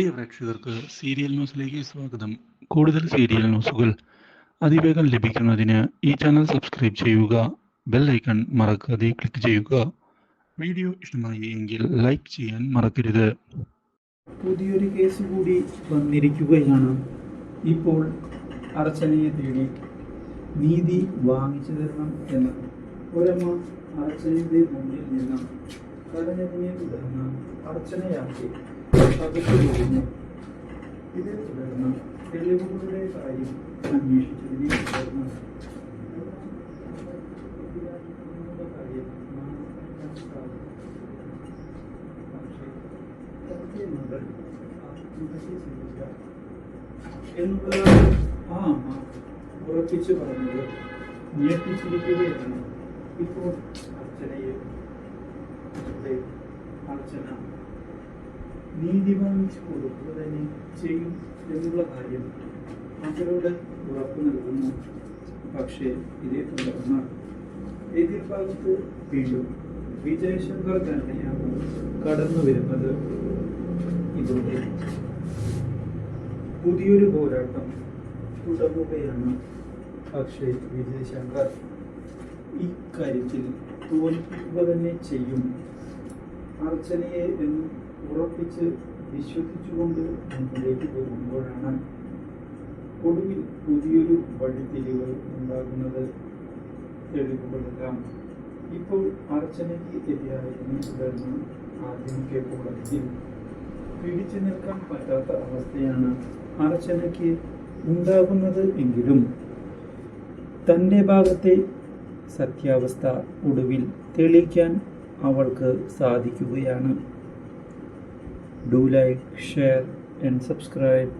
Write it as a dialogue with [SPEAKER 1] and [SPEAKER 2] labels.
[SPEAKER 1] പ്രിയ പ്രേക്ഷകർക്ക് സീരിയൽ ന്യൂസിലേക്ക് സ്വാഗതം. കൂടുതൽ സീരിയൽ ന്യൂസുകൾ അതിവേഗം ലഭിക്കുന്നതിന് ഈ ചാനൽ സബ്സ്ക്രൈബ് ചെയ്യുക ബെൽ ഐക്കൺ മറക്കാതെ ക്ലിക്ക് ചെയ്യുക. വീഡിയോ ഇഷ്ടമായി എങ്കിൽ ലൈക്ക് ചെയ്യാൻ മറക്കരുത്.
[SPEAKER 2] പുതിയൊരു കേസ് കൂടി വന്നിരിക്കുകയാണ്. ഇപ്പോൾ അർച്ചനയെ തേടി നീതി വാങ്ങിച്ചു തരണം എന്ന്. ഒരമ്മ അർച്ചനയുടെ മുന്നിൽ നിന്ന് കരഞ്ഞതിനെ തുടർന്ന് അർച്ചനയാക്കി അകത്തു പോകുന്നു. ഇതേ തുടർന്ന് തെളിവുകളുടെ കാര്യം അന്വേഷിച്ചതിനെ തുടർന്ന് എന്നുള്ളതാണ് ആ അമ്മ ഉറപ്പിച്ചു പറഞ്ഞത് ഞെട്ടിച്ചിരിക്കുകയാണ്. ഇപ്പോൾ ഇവിടെ അർച്ചന. നീതി വാങ്ങിച്ചു കൊടുക്കുക തന്നെ ചെയ്യും എന്നുള്ള കാര്യം അവരോട് ഉറപ്പ് നൽകുന്നു. പക്ഷേ ഇതേ തുടർന്ന് എതിർഭാഗത്ത് വീണ്ടും വിജയശങ്കർ തന്നെയാണ് കടന്നു വരുന്നത്. ഇതോടെ പുതിയൊരു പോരാട്ടം തുടങ്ങുകയാണ്. പക്ഷേ വിജയശങ്കർ ഇക്കാര്യത്തിൽ തോൽപ്പിക്കുക തന്നെ ചെയ്യും. അർച്ചനയെ എന്ന് ഉറപ്പിച്ച് വിശ്വസിച്ചുകൊണ്ട് മുന്നിലേക്ക് പോകുമ്പോഴാണ് ഒടുവിൽ പുതിയൊരു വഴിത്തിരിവ് ഉണ്ടാകുന്നത്. തെളിവുകളെല്ലാം. ഇപ്പോൾ അർച്ചനയ്ക്ക് എതിരായതിനെ തുടർന്ന് ആദ്യമൊക്കെ കോടതിയിൽ പിടിച്ചു നിൽക്കാൻ പറ്റാത്ത അവസ്ഥയാണ് അർച്ചനയ്ക്ക് ഉണ്ടാകുന്നത് എങ്കിലും തന്റെ ഭാഗത്തെ സത്യാവസ്ഥ ഒടുവിൽ തെളിയിക്കാൻ അവൾക്ക് സാധിക്കുകയാണ്. Do like share and subscribe